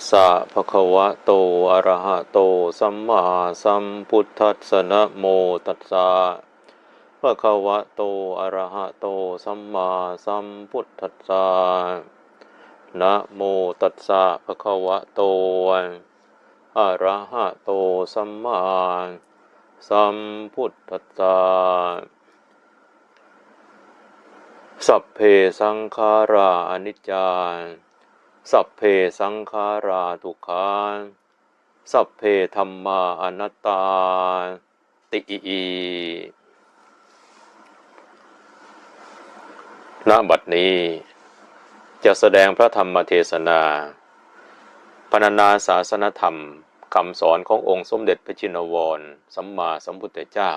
สสะภะคะวะโต อะระหะโต สัมมาสัมพุทธัสสะนะโมตัสสะภะคะวะโต อะระหะโต สัมมาสัมพุทธัสสะนะโมตัสสะภะคะวะโต อะระหะโต สัมมาสัมพุทธัสสะสัพเพสังขาราอนิจจา สัพเพสังขาราทุกขาสัพเพธรรมาอนัตตา ติอีณบัดนี้ จะแสดงพระธรรมเทศนาพรรณนาศาสนธรรมคำสอนขององค์สมเด็จพระจินวร สัมมาสัมพุทธเจ้า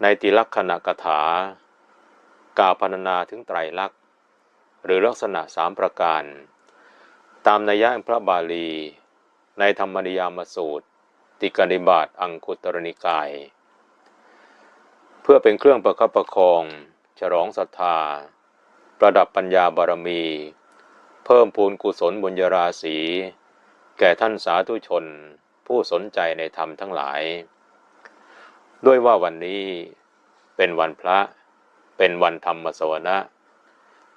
ในติลักษณกถากล่าวพรรณนาถึงไตรลักษณ หรือลักษณะสามประการ ตามนัยยะพระบาลี ในธรรมนิยามสูตร ติกนิบาตอังคุตรนิกาย เพื่อเป็นเครื่องประคับประคอง ฉลองศรัทธา ประดับปัญญาบารมี เพิ่มพูนกุศลบุญญาราศี แก่ท่านสาธุชน ผู้สนใจในธรรมทั้งหลาย ด้วยว่าวันนี้เป็นวันพระเป็นวันธรรมสวนะ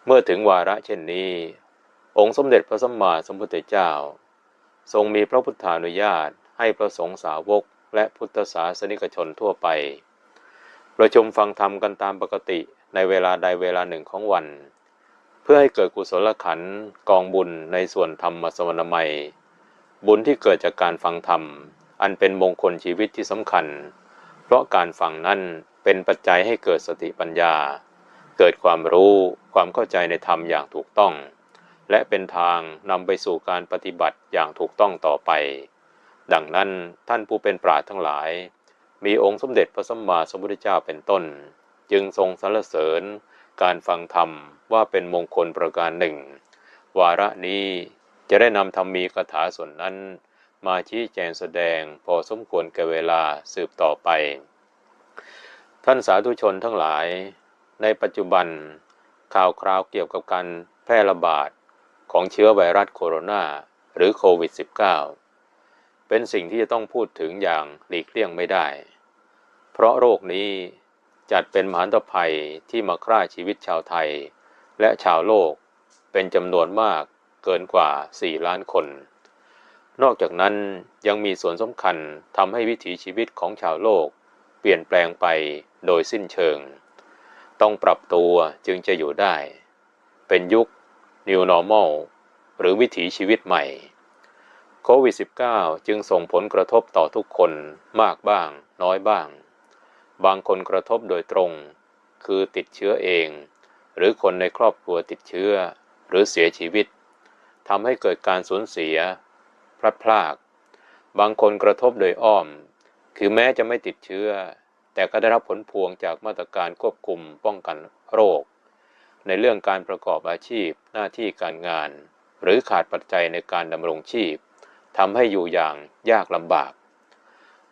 เมื่อถึงวาระเช่นนี้ องค์สมเด็จพระสัมมาสัมพุทธเจ้า ทรงมีพระพุทธานุญาตให้พระสงฆ์สาวกและพุทธศาสนิกชนทั่วไป ประชุมฟังธรรมกันตามปกติในเวลาใดเวลาหนึ่งของวัน เพื่อให้เกิดกุศลขันกองบุญในส่วนธรรมสวรรค์ใหม่บุญที่เกิดจากการฟังธรรม อันเป็นมงคลชีวิตที่สำคัญ เพราะการฟังนั้นเป็นปัจจัยให้เกิดสติปัญญา เกิดความรู้ความเข้าใจในธรรมอย่างถูกต้อง และเป็นทางนำไปสู่การปฏิบัติอย่างถูกต้องต่อไป ดังนั้นท่านผู้เป็นปราชญ์ทั้งหลาย มีองค์สมเด็จพระสัมมาสัมพุทธเจ้าเป็นต้น จึงทรงสรรเสริญ การฟังธรรมว่าเป็นมงคลประการหนึ่ง วาระนี้จะได้นำธรรมมีคาถาส่วนนั้น มาชี้แจงแสดงพอสมควรแก่เวลาสืบต่อไป ท่านสาธุชนทั้งหลาย ในปัจจุบันข่าวคราวเกี่ยวกับการแพร่ระบาดของเชื้อไวรัสโคโรนาหรือโควิด -19 เป็นสิ่งที่จะต้องพูดถึงอย่างหลีกเลี่ยงไม่ได้ เพราะโรคนี้จัดเป็นมหันตภัยที่มาฆ่าชีวิตชาวไทย และชาวโลกเป็นจำนวนมากเกินกว่า 4 ล้านคน นอกจากนั้นยังมีส่วนสำคัญทำให้วิถีชีวิตของชาวโลก เปลี่ยนแปลงไปโดยสิ้นเชิง ต้องปรับตัวจึงจะอยู่ได้ เป็นยุค New Normal หรือวิถีชีวิตใหม่โควิด -19 จึงส่งผลกระทบต่อทุกคนมากบ้าง น้อยบ้าง บางคนกระทบโดยตรง คือติดเชื้อเอง หรือคนในครอบครัวติดเชื้อ หรือเสียชีวิตทำให้เกิดการสูญเสีย พลัดพราก บางคนกระทบโดยอ้อม คือแม้จะไม่ติดเชื้อ แต่ก็ได้รับผลพวงจากมาตรการควบคุมป้องกันโรค ในเรื่องการประกอบอาชีพหน้าที่การงาน หรือขาดปัจจัยในการดำรงชีพทำให้อยู่อย่างยากลำบาก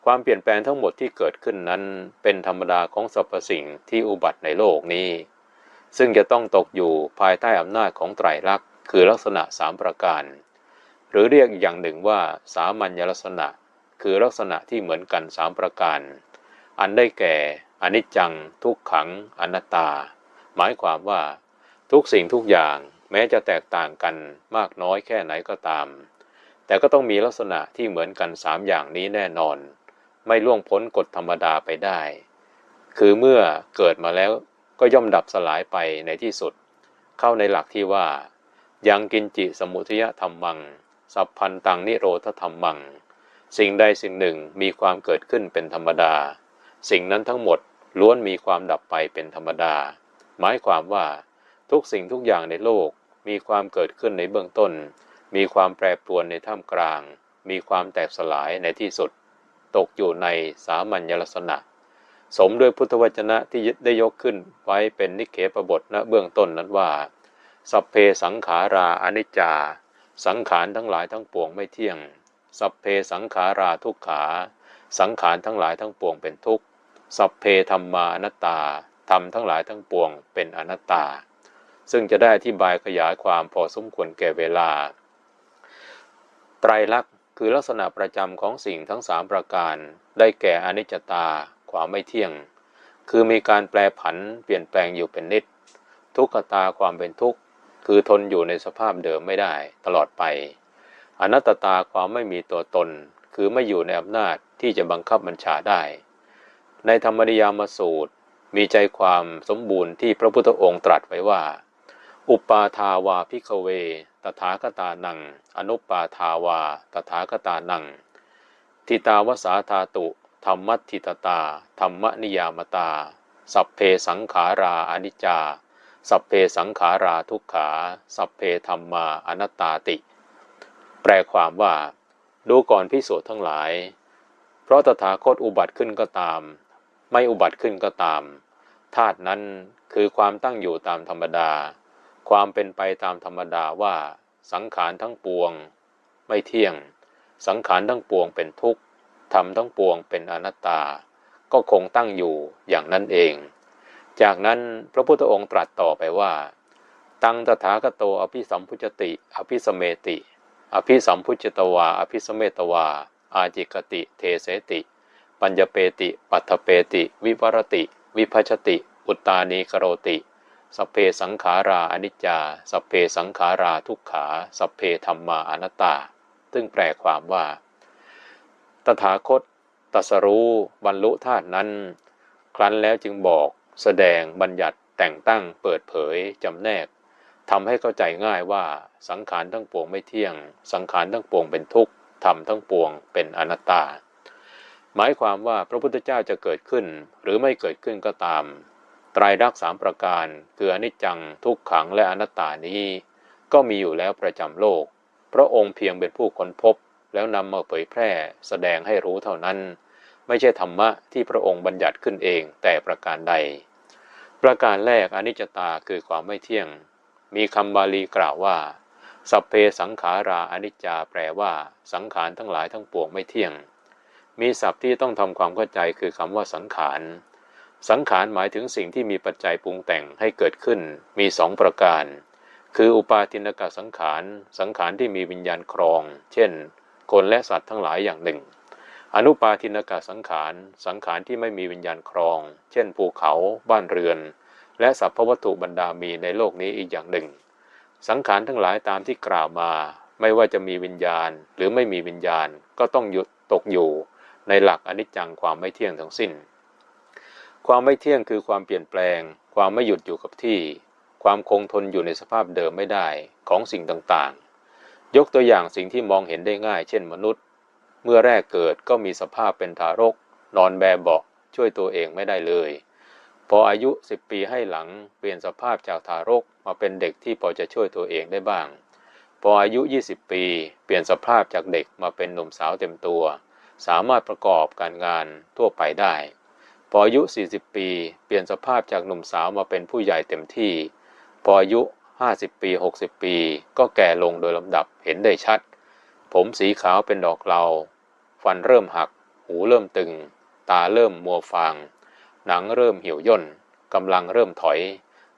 ความเปลี่ยนแปลงทั้งหมดที่เกิดขึ้นนั้น เป็นธรรมดาของสรรพสิ่งที่อุบัติในโลกนี้ ซึ่งจะต้องตกอยู่ภายใต้อำนาจของไตรลักษณ์คือลักษณะสามประการ หรือเรียกอีกอย่างหนึ่งว่า สามัญลักษณะ คือลักษณะที่เหมือนกันสามประการ อันได้แก่อนิจจัง ทุกขังอนัตตา หมายความว่า ทุกสิ่งทุกอย่างแม้จะแตกต่างกันมากน้อยแค่ไหนก็ตาม แต่ก็ต้องมีลักษณะที่เหมือนกันสามอย่างนี้แน่นอน ไม่ล่วงพ้นกฎธรรมดาไปได้ คือเมื่อเกิดมาแล้วก็ย่อมดับสลายไปในที่สุด เข้าในหลักที่ว่า ยังกินจิสมุทยธรรมัง สัพพันตังนิโรธธรรมมัง สิ่งใดสิ่งหนึ่งมีความเกิดขึ้นเป็นธรรมดา สิ่งนั้นทั้งหมดล้วนมีความดับไปเป็นธรรมดา หมายความว่า ทุกสิ่งทุกอย่างในโลกมีความเกิดขึ้นในเบื้องต้น มีความแปรปรวนในท่ามกลาง มีความแตกสลายในที่สุด ตกอยู่ในสามัญลักษณะ สมด้วยพุทธวจนะที่ได้ยกขึ้นไว้เป็นนิเคปบทณเบื้องต้นนั้นว่า สัพเพสังขาราอนิจจา สังขารทั้งหลายทั้งปวงไม่เที่ยง สัพเพสังขาราทุกขา สังขารทั้งหลายทั้งปวงเป็นทุกข์ สัพเพธรรมานัตตา ธรรมทั้งหลายทั้งปวงเป็นอนัตตา ซึ่งจะได้อธิบายขยายความพอสมควรแก่เวลา ไตรลักษณ์คือลักษณะประจำของสิ่งทั้งสามประการ ได้แก่อนิจจตา ความไม่เที่ยง คือมีการแปรผันเปลี่ยนแปลงอยู่เป็นนิด ทุกขตาความเป็นทุกข์ คือทนอยู่ในสภาพเดิมไม่ได้ตลอดไป อนัตตาความไม่มีตัวตน คือไม่อยู่ในอำนาจที่จะบังคับบัญชาได้ ในธรรมนิยามสูตรมีใจความสมบูรณ์ที่พระพุทธองค์ตรัสไว้ว่า อุปาทาวาพิกเว ตถาคตานัง อนุปาทาวา ตถาคตานัง ทิตาวสาธาตุ ธรรมัติตตา ธรรมนิยามตา สัพเพสังขาราอนิจจา สัพเพสังขาราทุกขา สัพเพธรรมาอนัตตาติ แปลความว่า ดูก่อนพิสูจน์ทั้งหลาย เพราะตถาคตอุบัติขึ้นก็ตาม ไม่อุบัติขึ้นก็ตาม ธาตุนั้นคือความตั้งอยู่ตามธรรมดา ความเป็นไปตามธรรมดาว่า สังขารทั้งปวง ไม่เที่ยง สังขารทั้งปวงเป็นทุกข์ธรรมทั้งปวงเป็นอนัตตา ก็คงตั้งอยู่อย่างนั้นเอง จากนั้นพระพุทธองค์ตรัสต่อไปว่า ตังตถาคโตอภิสัมพุจติ อภิสเมติ อภิสัมพุจตวา อภิสเมตวา อาจิกติ เทเสติ ปัญญเปติ ปัทเปติ วิวรติ วิพัชติ อุตตานีกโรติสพเพสังขาราอนิจจาสพเพสังขาราทุกขาสพเพธรรมาอนัตตา ซึ่งแปลความว่า ตถาคตตัสรู้บรรลุธาตุนั้น ครั้นแล้วจึงบอก แสดงบัญญัติแต่งตั้งเปิดเผยจำแนก ทำให้เข้าใจง่ายว่าสังขารทั้งปวงไม่เที่ยง สังขารทั้งปวงเป็นทุกข์ธรรมทั้งปวงเป็นอนัตตา หมายความว่าพระพุทธเจ้าจะเกิดขึ้น หรือไม่เกิดขึ้นก็ตามไตรลักษณ์สามประการ คืออนิจจังทุกขังและอนัตตานี้ ก็มีอยู่แล้วประจำโลก พระองค์เพียงเป็นผู้ค้นพบ แล้วนำมาเผยแพร่แสดงให้รู้เท่านั้น ไม่ใช่ธรรมะที่พระองค์บัญญัติขึ้นเองแต่ประการใด ประการแรกอนิจจตาคือความไม่เที่ยง มีคำบาลีกล่าวว่า สัพเพสังขาราอนิจจาแปลว่า สังขารทั้งหลายทั้งปวงไม่เที่ยง มีศัพท์ที่ต้องทำความเข้าใจคือคำว่าสังขาร สังขารหมายถึงสิ่งที่มีปัจจัยปรุงแต่งให้เกิดขึ้น มีสองประการ คืออุปาทินกสังขาร สังขารที่มีวิญญาณครอง เช่น คนและสัตว์ทั้งหลายอย่างหนึ่งอนุปาทินกสังขาร สังขารที่ไม่มีวิญญาณครอง เช่นภูเขา บ้านเรือน และสรรพวัตถุบรรดามีในโลกนี้อีกอย่างหนึ่ง สังขารทั้งหลายตามที่กล่าวมา ไม่ว่าจะมีวิญญาณหรือไม่มีวิญญาณก็ต้องหยุดตกอยู่ในหลักอนิจจังความไม่เที่ยงทั้งสิ้น ความไม่เที่ยงคือความเปลี่ยนแปลง ความไม่หยุดอยู่กับที่ ความคงทนอยู่ในสภาพเดิมไม่ได้ของสิ่งต่างๆ ยกตัวอย่างสิ่งที่มองเห็นได้ง่าย เช่นมนุษย์ เมื่อแรกเกิดก็มีสภาพเป็นทารก นอนแบเบาะช่วยตัวเองไม่ได้เลย พออายุ 10 ปีให้หลังเปลี่ยนสภาพจากทารกมาเป็นเด็กที่พอจะช่วยตัวเองได้บ้าง พออายุ 20 ปี เปลี่ยนสภาพจากเด็กมาเป็นหนุ่มสาวเต็มตัว สามารถประกอบการงานทั่วไปได้ พออายุ 40 ปี เปลี่ยนสภาพจากหนุ่มสาวมาเป็นผู้ใหญ่เต็มที่ พออายุ 50 ปี 60 ปี ก็แก่ลงโดยลำดับเห็นได้ชัด ผมสีขาวเป็นดอกเรา ฟันเริ่มหัก หูเริ่มตึง ตาเริ่มมัวฟาง หนังเริ่มเหี่ยวย่นกำลังเริ่มถอย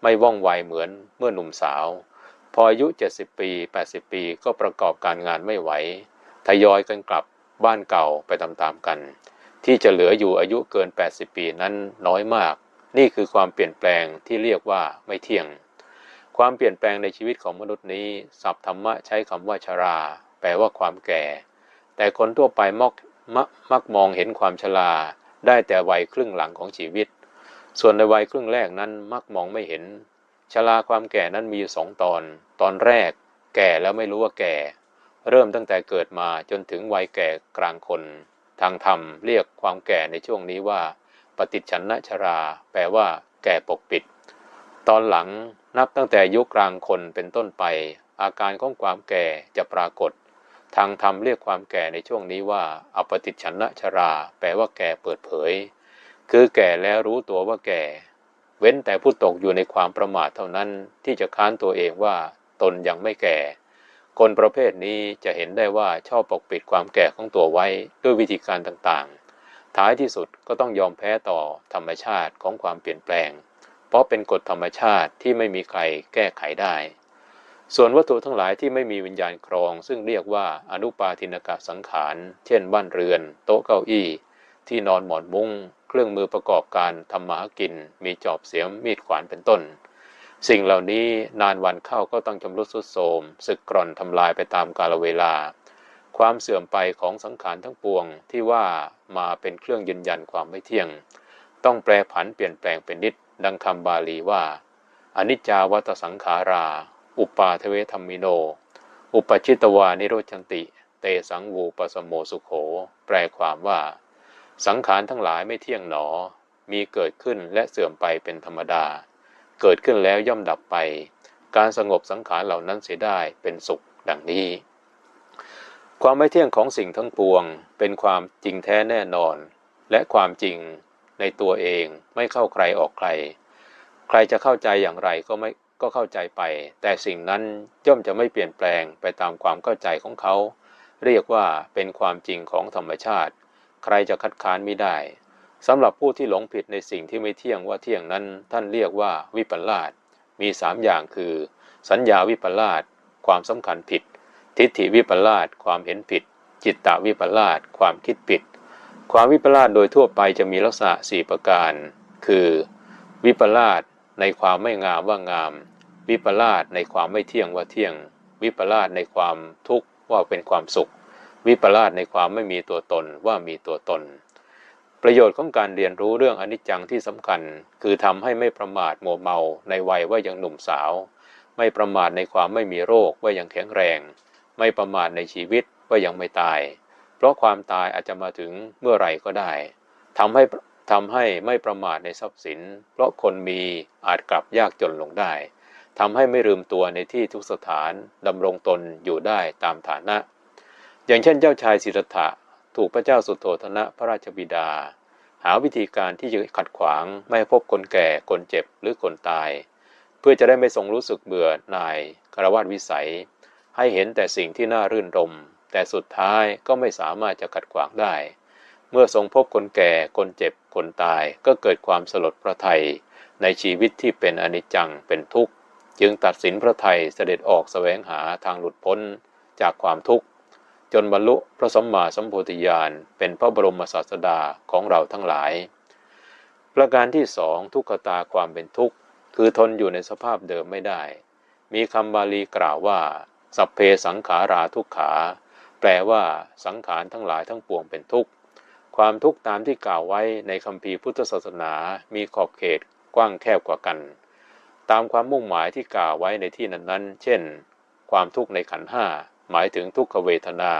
ไม่ว่องไวเหมือนเมื่อหนุ่มสาว พออายุ 70 ปี 80 ปีก็ประกอบการงานไม่ไหว ทยอยกันกลับบ้านเก่าไปตามๆกัน ที่จะเหลืออยู่อายุเกิน 80 ปีนั้นน้อยมาก นี่คือความเปลี่ยนแปลงที่เรียกว่าไม่เที่ยง ความเปลี่ยนแปลงในชีวิตของมนุษย์นี้ศัพท์ธรรมะใช้คำว่าชรา แปลว่าความแก่ แต่คนทั่วไปมักมมักมองเห็นความชรา ได้แต่วัยครึ่งหลังของชีวิต ส่วนในวัยครึ่งแรกนั้นมักมองไม่เห็น ชราความแก่นั้นมีสองตอน ตอนแรก แก่แล้วไม่รู้ว่าแก่ เริ่มตั้งแต่เกิดมาจนถึงวัยแก่กลางคน ทางธรรมเรียกความแก่ในช่วงนี้ว่า ปฏิชันนชรา แปลว่า แก่ปกปิด ตอนหลังนับตั้งแต่ยุคกลางคนเป็นต้นไป อาการของความแก่จะปรากฏ ทางธรรมเรียกความแก่ในช่วงนี้ว่า อปฏิชันนชรา แปลว่าแก่เปิดเผย คือแก่แล้วรู้ตัวว่าแก่ เว้นแต่ผู้ตกอยู่ในความประมาทเท่านั้นที่จะค้านตัวเองว่า ตนยังไม่แก่ คนประเภทนี้จะเห็นได้ว่าชอบปกปิดความแก่ของตัวไว้ด้วยวิธีการต่างๆ ท้ายที่สุดก็ต้องยอมแพ้ต่อธรรมชาติของความเปลี่ยนแปลง เพราะเป็นกฎธรรมชาติที่ไม่มีใครแก้ไขได้ ส่วนวัตถุทั้งหลายที่ไม่มีวิญญาณครอง ซึ่งเรียกว่าอนุปาทินกะสังขาร เช่น บ้านเรือน โต๊ะเก้าอี้ ที่นอนหมอนมุง้ง เครื่องมือประกอบการทำมาหากิน มีจอบเสียมมีดขวานเป็นต้น สิ่งเหล่านี้นานวันเข้าก็ต้องชำรุดทรุดโทรมสึกกร่อนทำลายไปตามกาลเวลา ความเสื่อมไปของสังขารทั้งปวงที่ว่ามาเป็นเครื่องยืนยันความไม่เที่ยง ต้องแปรผันเปลี่ยนแปลงเป็นนิดดังคำบาลีว่าอนิจจาวัตสังขารา อุปาเทเวธรรมิโน อุปชิตวานิโรจันติ เตสังวูปสมโมสุโข แปลความว่า สังขารทั้งหลายไม่เที่ยงหนอ มีเกิดขึ้นและเสื่อมไปเป็นธรรมดา เกิดขึ้นแล้วย่อมดับไป การสงบสังขารเหล่านั้นเสียได้เป็นสุขดังนี้ ความไม่เที่ยงของสิ่งทั้งปวง เป็นความจริงแท้แน่นอน และความจริงในตัวเองไม่เข้าใครออกใคร ใครจะเข้าใจอย่างไรก็ไม่ ก็เข้าใจไป แต่สิ่งนั้นย่อมจะไม่เปลี่ยนแปลงไปตามความเข้าใจของเขา เรียกว่าเป็นความจริงของธรรมชาติ ใครจะคัดค้านไม่ได้สำหรับผู้ที่หลงผิดในสิ่งที่ไม่เที่ยงว่าเที่ยงนั้น ท่านเรียกว่าวิปลาสมีสามอย่างคือ สัญญาวิปลาสความสำคัญผิด ทิฏฐิวิปลาสความเห็นผิด จิตตวิปลาสความคิดผิด ความวิปลาสโดยทั่วไปจะมีลักษณะสี่ประการ คือ วิปลาส ในความไม่งามว่างาม วิปลาสในความไม่เที่ยงว่าเที่ยง วิปลาสในความทุกข์ว่าเป็นความสุข วิปลาสในความไม่มีตัวตนว่ามีตัวตน ประโยชน์ของการเรียนรู้เรื่องอนิจจังที่สำคัญ คือทำให้ไม่ประมาทโมเมาในวัยว่ายังหนุ่มสาว ไม่ประมาทในความไม่มีโรคว่ายังแข็งแรง ไม่ประมาทในชีวิตว่ายังไม่ตาย เพราะความตายอาจจะมาถึงเมื่อไหร่ก็ได้ทำให้ ทำให้ไม่ประมาทในทรัพย์สิน เพราะคนมีอาจกลับยากจนลงได้ทำให้ไม่ลืมตัวในที่ทุกสถานดำรงตนอยู่ได้ตามฐานะ อย่างเช่นเจ้าชายสิทธัตถะถูกพระเจ้าสุโธธนะพระราชบิดา หาวิธีการที่จะขัดขวางไม่พบคนแก่คนเจ็บหรือคนตาย เพื่อจะได้ไม่ทรงรู้สึกเบื่อหน่ายคารวะวิสัย ให้เห็นแต่สิ่งที่น่ารื่นรม แต่สุดท้ายก็ไม่สามารถจะขัดขวางได้ เมื่อทรงพบคนแก่ คนเจ็บ คนตาย ก็เกิดความสลดพระทัยในชีวิตที่เป็นอนิจจัง เป็นทุกข์ จึงตัดสินพระไทยเสด็จออกแสวงหาทางหลุดพ้นจากความทุกข์ จนบรรลุพระสัมมาสัมโพธิญาณ เป็นพระบรมศาสดาของเราทั้งหลาย ประการที่สองทุกขตาความเป็นทุกข์ คือทนอยู่ในสภาพเดิมไม่ได้ มีคำบาลีกล่าวว่า สัพเพสังขาราทุกขา แปลว่าสังขารทั้งหลายทั้งปวงเป็นทุกข์ ความทุกข์ตามที่กล่าวไว้ในคำพีร์พุทธศาสนามีขอบเขตกว้างแคบกว่ากัน ตามความมุ่งหมายที่กล่าวไว้ในที่นั้นๆ เช่น ความทุกข์ในขันห้าหมายถึงทุกขเวทนา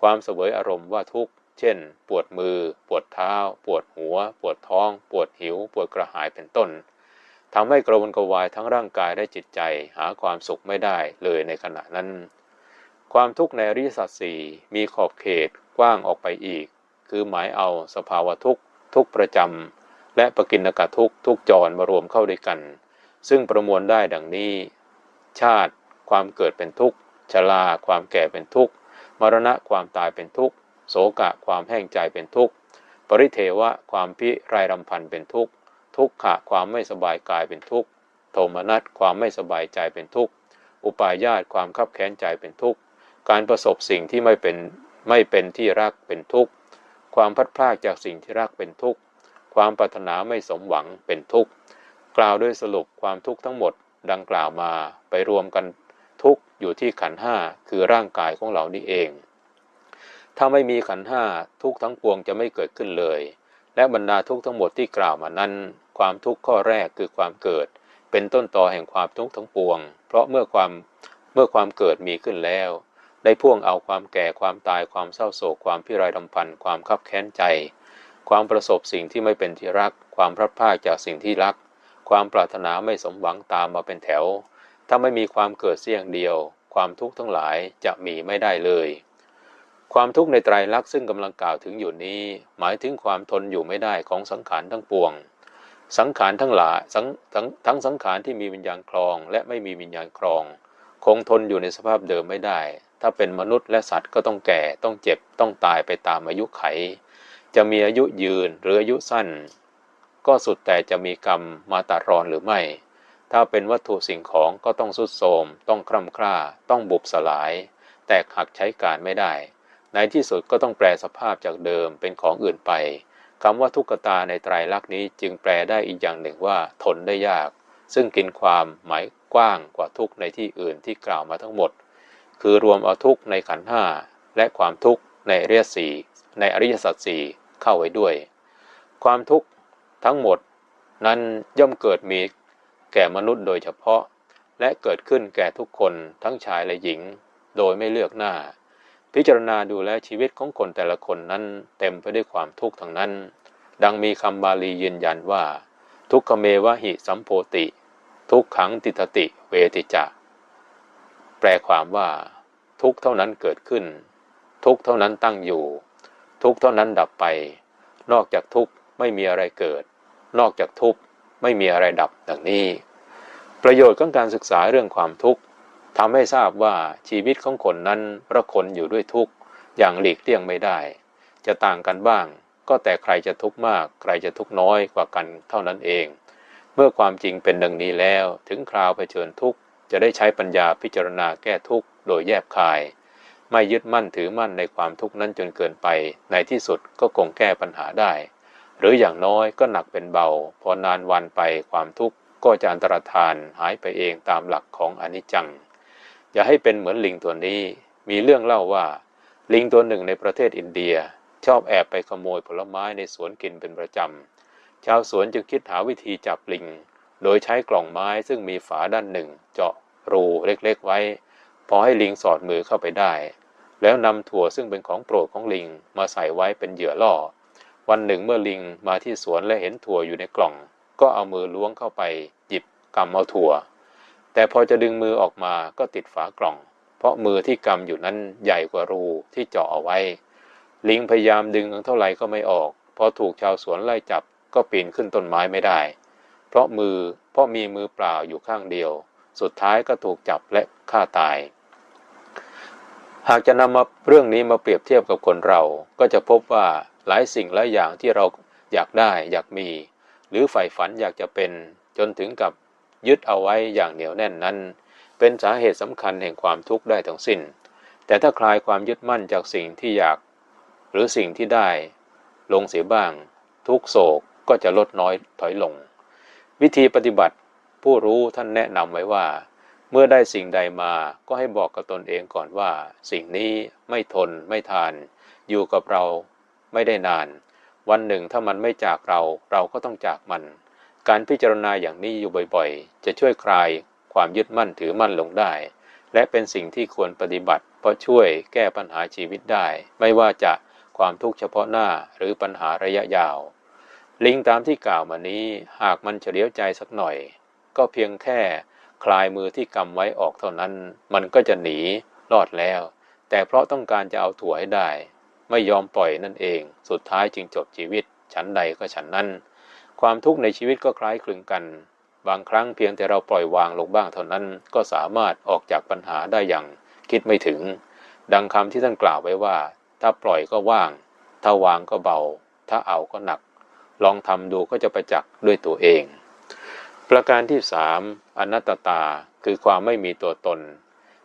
ความเสวยอารมณ์ว่าทุกข์ เช่น ปวดมือ ปวดเท้า ปวดหัว ปวดท้อง ปวดหิว ปวดกระหายเป็นต้นทำให้กระวนกระวายทั้งร่างกายและจิตใจหาความสุขไม่ได้เลยในขณะนั้น ความทุกข์ในอริยสัจสี่มีขอบเขตกว้างออกไปอีก คือหมายเอาสภาวะทุกข์ทุกประจำและปกินกะทุกข์ทุกจรมารวมเข้าด้วยกัน ซึ่งประมวลได้ดังนี้ ชาติความเกิดเป็นทุกข์ชราความแก่เป็นทุกข์มรณะความตายเป็นทุกข์โศกะความแห้งใจเป็นทุกข์ปริเทวะความพิไรรำพันเป็นทุกข์ทุกขะความไม่สบายกายเป็นทุกข์โทมนัสความไม่สบายใจเป็นทุกข์อุปาญาตความคับแค้นใจเป็นทุกข์การประสบสิ่งที่ไม่เป็นไม่เป็นที่รักเป็นทุกข์ ความพัดพลากจากสิ่งที่รักเป็นทุกข์ ความปรารถนาไม่สมหวังเป็นทุกข์ กล่าวด้วยสรุปความทุกข์ทั้งหมดดังกล่าวมาไปรวมกันทุกข์อยู่ที่ขันห้าคือร่างกายของเรานี่เอง ถ้าไม่มีขันห้าทุกข์ทั้งปวงจะไม่เกิดขึ้นเลย และบรรดาทุกข์ทั้งหมดที่กล่าวมานั้น ความทุกข์ข้อแรกคือความเกิด เป็นต้นตอแห่งความทุกข์ทั้งปวง เพราะเมื่อความเมื่อความเกิดมีขึ้นแล้ว ได้พ่วงเอาความแก่ความตายความเศร้าโศกความพิไรรำพันความคับแค้นใจ ความประสบสิ่งที่ไม่เป็นที่รัก ความพลัดพรากจากสิ่งที่รัก ความปรารถนาไม่สมหวังตามมาเป็นแถว ถ้าไม่มีความเกิดเสี่ยงเดียว ความทุกข์ทั้งหลายจะมีไม่ได้เลย ความทุกข์ในไตรลักษณ์ซึ่งกำลังกล่าวถึงอยู่นี้ หมายถึงความทนอยู่ไม่ได้ของสังขารทั้งปวงสังขารทั้งหลายทั้งทั้งทั้งสังขารที่มีวิญญาณครอง และไม่มีวิญญาณครอง คงทนอยู่ในสภาพเดิมไม่ได้ ถ้าเป็นมนุษย์และสัตว์ก็ต้องแก่ต้องเจ็บต้องตายไปตามอายุไข จะมีอายุยืนหรืออายุสั้น ก็สุดแต่จะมีกรรมมาตัดรอนหรือไม่ ถ้าเป็นวัตถุสิ่งของก็ต้องสุดโทมต้องคร่ำคร่า ต้องบุบสลาย แตกหักใช้การไม่ได้ ในที่สุดก็ต้องแปลสภาพจากเดิมเป็นของอื่นไปคำว่าทุกตาในไตรลักษณ์นี้จึงแปลได้อีกอย่างหนึ่งว่าทนได้ยาก ซึ่งกินความหมายกว้างกว่าทุกในที่อื่นที่กล่าวมาทั้งหมด คือรวมเอาทุกในขันห้าและความทุกข์ในอริยสีในอริยสัจสี่เข้าไว้ด้วย ความทุกข์ทั้งหมดนั้นย่อมเกิดมีแก่มนุษย์โดยเฉพาะ และเกิดขึ้นแก่ทุกคนทั้งชายและหญิง โดยไม่เลือกหน้า พิจารณาดูแลชีวิตของคนแต่ละคนนั้นเต็มไปด้วยความทุกข์ทั้งนั้น ดังมีคำบาลียืนยันว่า ทุกขเมวะหิสัมโพติ ทุกขังติทติเวติจะ แปลความว่าทุกเท่านั้นเกิดขึ้น ทุกเท่านั้นตั้งอยู่ ทุกเท่านั้นดับไป นอกจากทุกไม่มีอะไรเกิด นอกจากทุกไม่มีอะไรดับดังนี้ ประโยชน์ของการศึกษาเรื่องความทุกข์ทำให้ทราบว่าชีวิตของคนนั้นประคนอยู่ด้วยทุกข์อย่างหลีกเลี่ยงไม่ได้ จะต่างกันบ้าง ก็แต่ใครจะทุกข์มาก ใครจะทุกข์น้อยกว่ากันเท่านั้นเอง เมื่อความจริงเป็นดังนี้แล้วถึงคราวเผชิญทุกข์ จะได้ใช้ปัญญาพิจารณาแก้ทุกข์โดยแยบคาย ไม่ยึดมั่นถือมั่นในความทุกข์นั้นจนเกินไป ในที่สุดก็คงแก้ปัญหาได้ หรืออย่างน้อยก็หนักเป็นเบา พอนานวันไปความทุกข์ก็จะอันตรธานหายไปเองตามหลักของอนิจจัง อย่าให้เป็นเหมือนลิงตัวนี้ มีเรื่องเล่าว่า ลิงตัวหนึ่งในประเทศอินเดีย ชอบแอบไปขโมยผลไม้ในสวนกินเป็นประจำชาวสวนจึงคิดหาวิธีจับลิง โดยใช้กล่องไม้ซึ่งมีฝาด้านหนึ่ง เจาะรูเล็กๆไว้ พอให้ลิงสอดมือเข้าไปได้ แล้วนำถั่วซึ่งเป็นของโปรดของลิงมาใส่ไว้เป็นเหยื่อล่อ วันหนึ่งเมื่อลิงมาที่สวนและเห็นถั่วอยู่ในกล่อง ก็เอามือล้วงเข้าไป หยิบกำเอาถั่ว แต่พอจะดึงมือออกมาก็ติดฝากล่อง เพราะมือที่กำอยู่นั้นใหญ่กว่ารูที่เจาะเอาไว้ ลิงพยายามดึงเท่าไหร่ก็ไม่ออกพอถูกชาวสวนไล่จับก็ปีนขึ้นต้นไม้ไม่ได้ เพราะมือเพราะมีมือเปล่าอยู่ข้างเดียว สุดท้ายก็ถูกจับและฆ่าตาย หากจะนำมาเรื่องนี้มาเปรียบเทียบกับคนเรา ก็จะพบว่าหลายสิ่งหลายอย่างที่เราอยากได้อยากมี หรือใฝ่ฝันอยากจะเป็นจนถึงกับยึดเอาไว้อย่างเหนียวแน่นนั้น เป็นสาเหตุสำคัญแห่งความทุกข์ได้ทั้งสิ้น แต่ถ้าคลายความยึดมั่นจากสิ่งที่อยาก หรือสิ่งที่ได้ ลงเสียบ้าง ทุกโศกก็จะลดน้อยถอยลง วิธีปฏิบัติผู้รู้ท่านแนะนำไว้ว่า เมื่อได้สิ่งใดมาก็ให้บอกกับตนเองก่อนว่า สิ่งนี้ไม่ทนไม่ทาน อยู่กับเราไม่ได้นาน วันหนึ่งถ้ามันไม่จากเราเราก็ต้องจากมัน การพิจารณาอย่างนี้อยู่บ่อยๆ จะช่วยคลายความยึดมั่นถือมั่นลงได้ และเป็นสิ่งที่ควรปฏิบัติ เพราะช่วยแก้ปัญหาชีวิตได้ ไม่ว่าจะความทุกข์เฉพาะหน้าหรือปัญหาระยะยาว ลิงตามที่กล่าวมานี้หากมันเฉลียวใจสักหน่อย ก็เพียงแค่คลายมือที่กำไว้ออกเท่านั้น มันก็จะหนีรอดแล้ว แต่เพราะต้องการจะเอาถั่วให้ได้ ไม่ยอมปล่อยนั่นเอง สุดท้ายจึงจบชีวิต ฉันใดก็ฉันนั้น ความทุกข์ในชีวิตก็คล้ายคลึงกัน บางครั้งเพียงแต่เราปล่อยวางลงบ้างเท่านั้น ก็สามารถออกจากปัญหาได้อย่างคิดไม่ถึง ดังคำที่ท่านกล่าวไว้ว่า ถ้าปล่อยก็ว่าง ถ้าวางก็เบา ถ้าเอาก็หนัก ลองทำดูก็จะประจักษ์ด้วยตัวเอง ประการที่สามอนัตตาคือความไม่มีตัวตน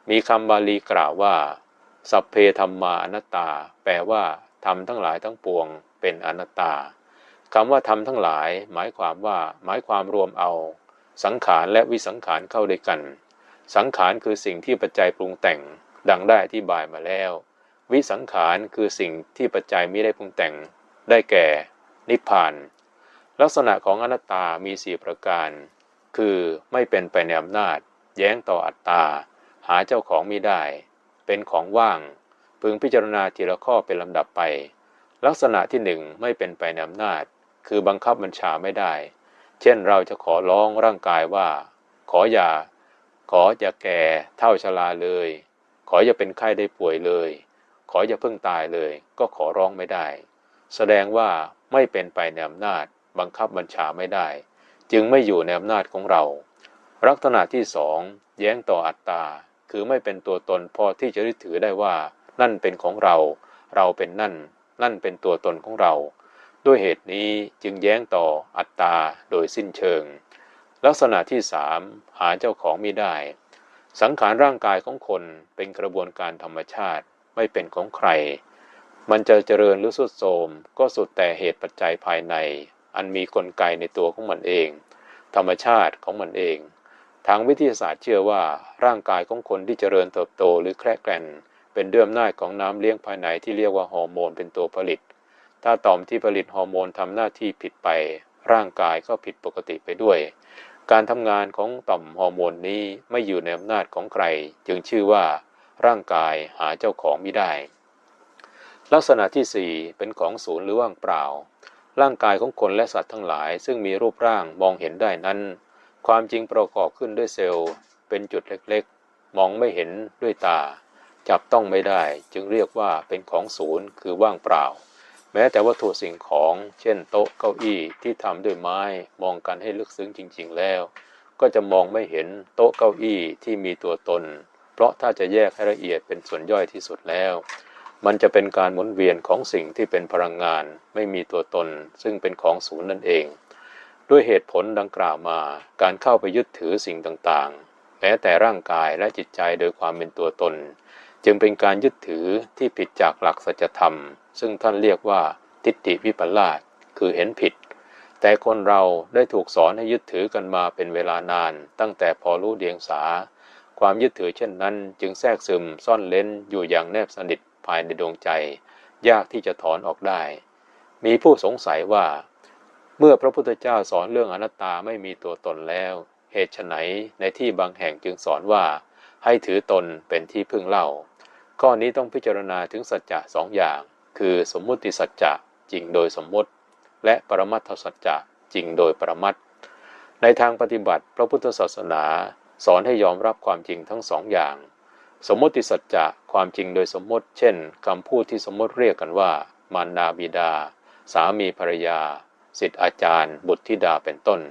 มีคำบาลีกล่าวว่า สัพเพธรรมาอนัตตา แปลว่าทำทั้งหลายทั้งปวง เป็นอนัตตาคำว่าทำทั้งหลาย หมายความว่าหมายความรวมเอา สังขารและวิสังขารเข้าด้วยกัน สังขารคือสิ่งที่ปัจจัยปรุงแต่ง ดังได้อธิบายมาแล้ว วิสังขารคือสิ่งที่ปัจจัยไม่ได้ปรุงแต่ง ได้แก่ นิพพาน ลักษณะของอนัตตามีสี่ประการ คือไม่เป็นไปในอำนาจ แย้งต่ออัตตา หาเจ้าของมิได้ เป็นของว่าง พึงพิจารณาทีละข้อเป็นลำดับไป ลักษณะที่หนึ่งไม่เป็นไปในอำนาจ คือบังคับบัญชาไม่ได้ เช่นเราจะขอร้องร่างกายว่า ขออย่า ขออย่าแก่เท่าชราเลย ขออย่าเป็นไข้ได้ป่วยเลย ขออย่าเพิ่งตายเลย ก็ขอร้องไม่ได้ แสดงว่า ไม่เป็นไปในอำนาจ บังคับบัญชาไม่ได้ จึงไม่อยู่ในอำนาจของเรา ลักษณะที่สองแย้งต่ออัตตา คือไม่เป็นตัวตนพอที่จะยึดถือได้ว่า นั่นเป็นของเรา เราเป็นนั่น นั่นเป็นตัวตนของเรา ด้วยเหตุนี้จึงแย้งต่ออัตตาโดยสิ้นเชิง ลักษณะที่สามหาเจ้าของมิได้ สังขารร่างกายของคนเป็นกระบวนการธรรมชาติไม่เป็นของใคร มันจะเจริญหรือสุดโทมก็สุดแต่เหตุปัจจัยภายใน อันมีกลไกในตัวของมันเอง ธรรมชาติของมันเอง ทางวิทยาศาสตร์เชื่อว่าร่างกายของคนที่เจริญเติบโตหรือแคระแกร่นเป็นเดื่อมหน้าของน้ำเลี้ยงภายในที่เรียกว่าฮอร์โมนเป็นตัวผลิต ถ้าต่อมที่ผลิตฮอร์โมนทำหน้าที่ผิดไป ร่างกายก็ผิดปกติไปด้วย การทำงานของต่อมฮอร์โมนนี้ไม่อยู่ในอำนาจของใคร จึงชื่อว่า ร่างกายหาเจ้าของไม่ได้ ลักษณะที่ 4 เป็นของศูนย์หรือว่างเปล่า ร่างกายของคนและสัตว์ทั้งหลาย ซึ่งมีรูปร่างมองเห็นได้นั้น ความจริงประกอบขึ้นด้วยเซลล์ เป็นจุดเล็กๆ มองไม่เห็นด้วยตา จับต้องไม่ได้จึงเรียกว่าเป็นของศูนย์คือว่างเปล่า แม้แต่วัตถุสิ่งของ เช่น โต๊ะเก้าอี้ที่ทำด้วยไม้มองกันให้ลึกซึ้งจริง ๆ แล้ว ก็จะมองไม่เห็นโต๊ะเก้าอี้ที่มีตัวตน เพราะถ้าจะแยกให้ละเอียดเป็นส่วนย่อยที่สุดแล้ว มันจะเป็นการหมุนเวียนของสิ่งที่เป็นพลังงาน ไม่มีตัวตน ซึ่งเป็นของศูนย์นั่นเอง ด้วยเหตุผลดังกล่าวมา การเข้าไปยึดถือสิ่งต่างๆ แม้แต่ร่างกายและจิตใจโดยความเป็นตัวตน จึงเป็นการยึดถือที่ผิดจากหลักสัจธรรม ซึ่งท่านเรียกว่าทิฏฐิวิปลาสคือเห็นผิด แต่คนเราได้ถูกสอนให้ยึดถือกันมาเป็นเวลานาน ตั้งแต่พอรู้เดียงสา ความยึดถือเช่นนั้น จึงแทรกซึมซ่อนเล้นอยู่อย่างแนบสนิท ภายในดวงใจ ยากที่จะถอนออกได้ มีผู้สงสัยว่า เมื่อพระพุทธเจ้าสอนเรื่องอนัตตาไม่มีตัวตนแล้ว เหตุไฉนในที่บางแห่งจึงสอนว่า ให้ถือตนเป็นที่พึ่งเล่า ข้อนี้ต้องพิจารณาถึงสัจจะสองอย่าง คือสมมุติสัจจะจริงโดยสมมติ และปรมัตถสัจจะจริงโดยปรมัตถในทางปฏิบัติพระพุทธศาสนา สอนให้ยอมรับความจริงทั้งสองอย่าง สมมติสัจจะความจริงโดยสมมติ เช่นคำพูดที่สมมติเรียกกันว่า มารดาบิดา สามีภรรยาสิทธิอาจารย์ บุตรธิดาเป็นต้น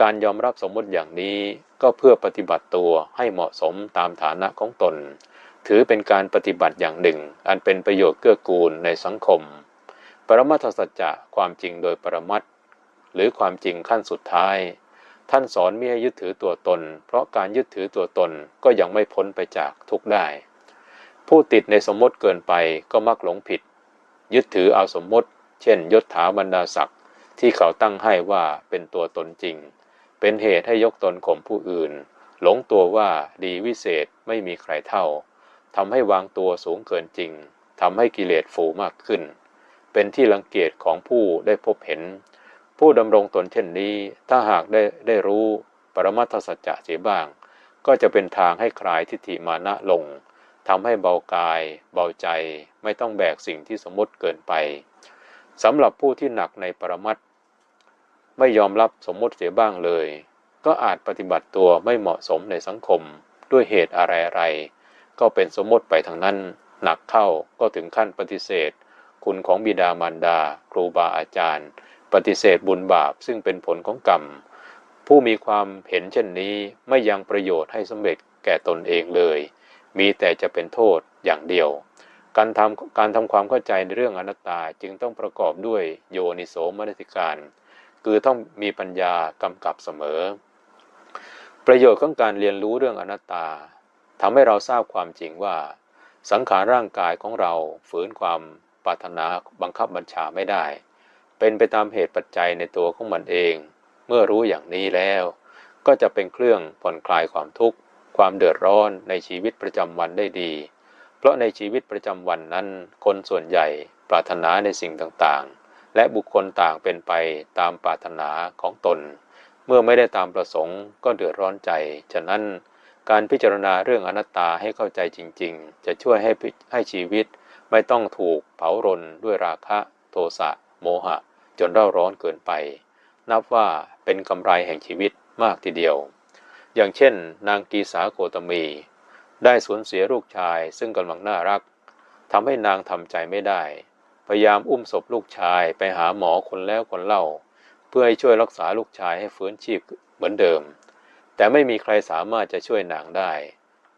การยอมรับสมมติอย่างนี้ก็เพื่อปฏิบัติตัวให้เหมาะสมตามฐานะของตน ถือเป็นการปฏิบัติอย่างหนึ่ง อันเป็นประโยชน์เกื้อกูลในสังคม ปรมัตถสัจจะความจริงโดยปรมัตถ์หรือความจริงขั้นสุดท้าย ท่านสอนไม่ให้ยึดถือตัวตน เพราะการยึดถือตัวตนก็ยังไม่พ้นไปจากทุกได้ ผู้ติดในสมมติเกินไปก็มักหลงผิด ยึดถือเอาสมมติ เช่น ยศถาบรรดาศักดิ์ที่เขาตั้งให้ว่าเป็นตัวตนจริง เป็นเหตุให้ยกตนข่มผู้อื่น หลงตัวว่าดีวิเศษไม่มีใครเท่าทำให้วางตัวสูงเกินจริงทำให้กิเลสฝูมากขึ้น เป็นที่รังเกียจของผู้ได้พบเห็น ผู้ดำรงตนเช่นนี้ ถ้าหากได้ได้รู้ปรมัตถสัจจะเสียบ้าง ก็จะเป็นทางให้คลายทิฏฐิมานะลงทำให้เบากาย เบาใจ ไม่ต้องแบกสิ่งที่สมมติเกินไปสำหรับผู้ที่หนักในปรมัตถ์ไม่ยอมรับสมมติเสียบ้างเลย ก็อาจปฏิบัติตัวไม่เหมาะสมในสังคมด้วยเหตุอะไรๆก็เป็นสมมติไปทางนั้น หนักเข้าก็ถึงขั้นปฏิเสธ คุณของบิดามารดา ครูบาอาจารย์ ปฏิเสธบุญบาปซึ่งเป็นผลของกรรม ผู้มีความเห็นเช่นนี้ไม่ยังประโยชน์ให้สำเร็จแก่ตนเองเลย มีแต่จะเป็นโทษอย่างเดียว การทำการทำความเข้าใจในเรื่องอนัตตาจึงต้องประกอบด้วยโยนิโสมนสิการ คือต้องมีปัญญากำกับเสมอ ประโยชน์ของการเรียนรู้เรื่องอนัตตาทำให้เราทราบความจริงว่า สังขารร่างกายของเราฝืนความปรารถนาบังคับบัญชาไม่ได้ เป็นไปตามเหตุปัจจัยในตัวของมันเอง เมื่อรู้อย่างนี้แล้ว ก็จะเป็นเครื่องผ่อนคลายความทุกข์ ความเดือดร้อนในชีวิตประจำวันได้ดี เพราะในชีวิตประจำวันนั้น คนส่วนใหญ่ปรารถนาในสิ่งต่างๆ และบุคคลต่างเป็นไปตามปรารถนาของตน เมื่อไม่ได้ตามประสงค์ก็เดือดร้อนใจ ฉะนั้นการพิจารณาเรื่องอนัตตาให้เข้าใจจริง ๆ จะช่วยให้ให้ชีวิตไม่ต้องถูกเผารนด้วยราคะโทสะ โมหะ จนเร่าร้อนเกินไป นับว่าเป็นกำไรแห่งชีวิตมากทีเดียว อย่างเช่น นางกีสาโคตมี ได้สูญเสียลูกชายซึ่งกำลังน่ารักทำให้นางทำใจไม่ได้ พยายามอุ้มศพลูกชายไปหาหมอคนแล้วคนเล่า เพื่อให้ช่วยรักษาลูกชายให้ฟื้นชีพเหมือนเดิม แต่ไม่มีใครสามารถจะช่วยนางได้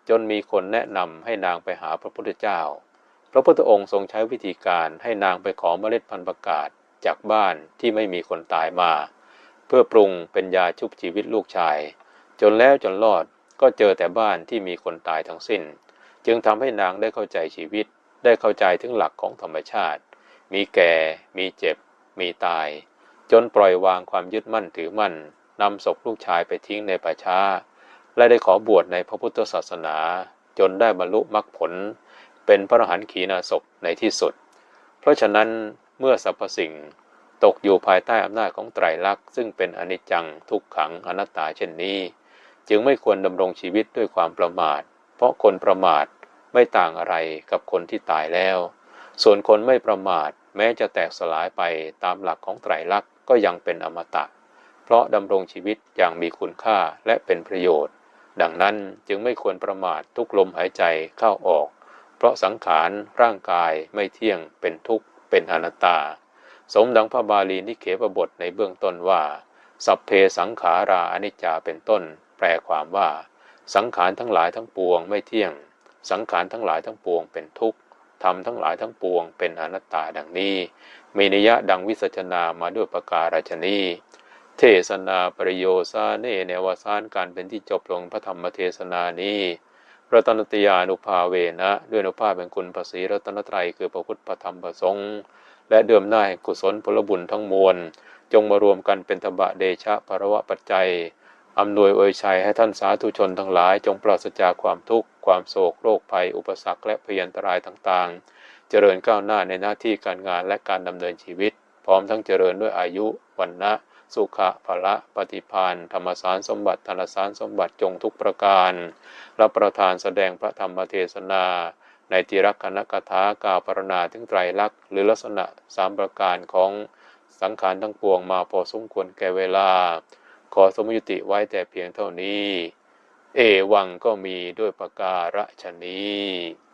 จนมีคนแนะนำให้นางไปหาพระพุทธเจ้า พระพุทธองค์ทรงใช้วิธีการให้นางไปขอเมล็ดพันธุ์ประกาศ จากบ้านที่ไม่มีคนตายมา เพื่อปรุงเป็นยาชุบชีวิตลูกชาย จนแล้วจนรอดก็เจอแต่บ้านที่มีคนตายทั้งสิ้น จึงทำให้นางได้เข้าใจชีวิต ได้เข้าใจถึงหลักของธรรมชาติ มีแก่ มีเจ็บ มีตาย จนปล่อยวางความยึดมั่นถือมั่นนำศพลูกชายไปทิ้งในป่าช้า และได้ขอบวชในพระพุทธศาสนา จนได้บรรลุมรรคผล เป็นพระอรหันต์ขีณาศพในที่สุด เพราะฉะนั้น เมื่อสรรพสิ่งตกอยู่ภายใต้อำนาจของไตรลักษณ์ซึ่งเป็นอนิจจังทุกขังอนัตตาเช่นนี้ จึงไม่ควรดำรงชีวิตด้วยความประมาท เพราะคนประมาทไม่ต่างอะไรกับคนที่ตายแล้ว ส่วนคนไม่ประมาทแม้จะแตกสลายไปตามหลักของไตรลักษณ์ก็ยังเป็นอมตะ เพราะดำรงชีวิตอย่างมีคุณค่าและเป็นประโยชน์ ดังนั้นจึงไม่ควรประมาททุกลมหายใจเข้าออก เพราะสังขารร่างกายไม่เที่ยงเป็นทุกข์ เป็นอนัตตา สมดังพระบาลีนิเขปบทในเบื้องต้นว่า สัพเพสังขาราอนิจจาเป็นต้น แปลความว่า สังขารทั้งหลายทั้งปวงไม่เที่ยง สังขารทั้งหลายทั้งปวงเป็นทุกข์ธรรมทั้งหลายทั้งปวงเป็นอนัตตาดังนี้ มีนิยะดังวิสัชนามาด้วยประการฉนี้เทศนาปริโยสาเนในวสานการเป็นที่จบลงพระธรรมเทศนานี้ รัตนตยานุภาเวนะ ด้วยอนุภาพเป็นคุณภาษีรัตนตรัยคือพระพุทธพระธรรมพระสงฆ์และเดิมหน้าแห่งกุศลผลบุญทั้งมวล จงมารวมกันเป็นธบะเดชะภรวะปัจจัยอำนวยอวยชัยให้ท่านสาธุชนทั้งหลาย จงปราศจากความทุกข์ ความโศกโรคภัย อุปสรรคและพยันตรายต่างๆ เจริญก้าวหน้าในหน้าที่การงานและการดำเนินชีวิต พร้อมทั้งเจริญด้วยอายุวันนะ สุขะภละปฏิพานธรรมสารสมบัติธนสารสมบัติจงทุกประการ รับประทานแสดงพระธรรมเทศนา ในติรักขณกถากาวปรณนาถึงไตรลักษณ์หรือลักษณะสามประการของสังขารทั้งปวงมาพอสมควรแก่เวลา ขอสมยุติไว้แต่เพียงเท่านี้ เอวังก็มีด้วยประการฉนี้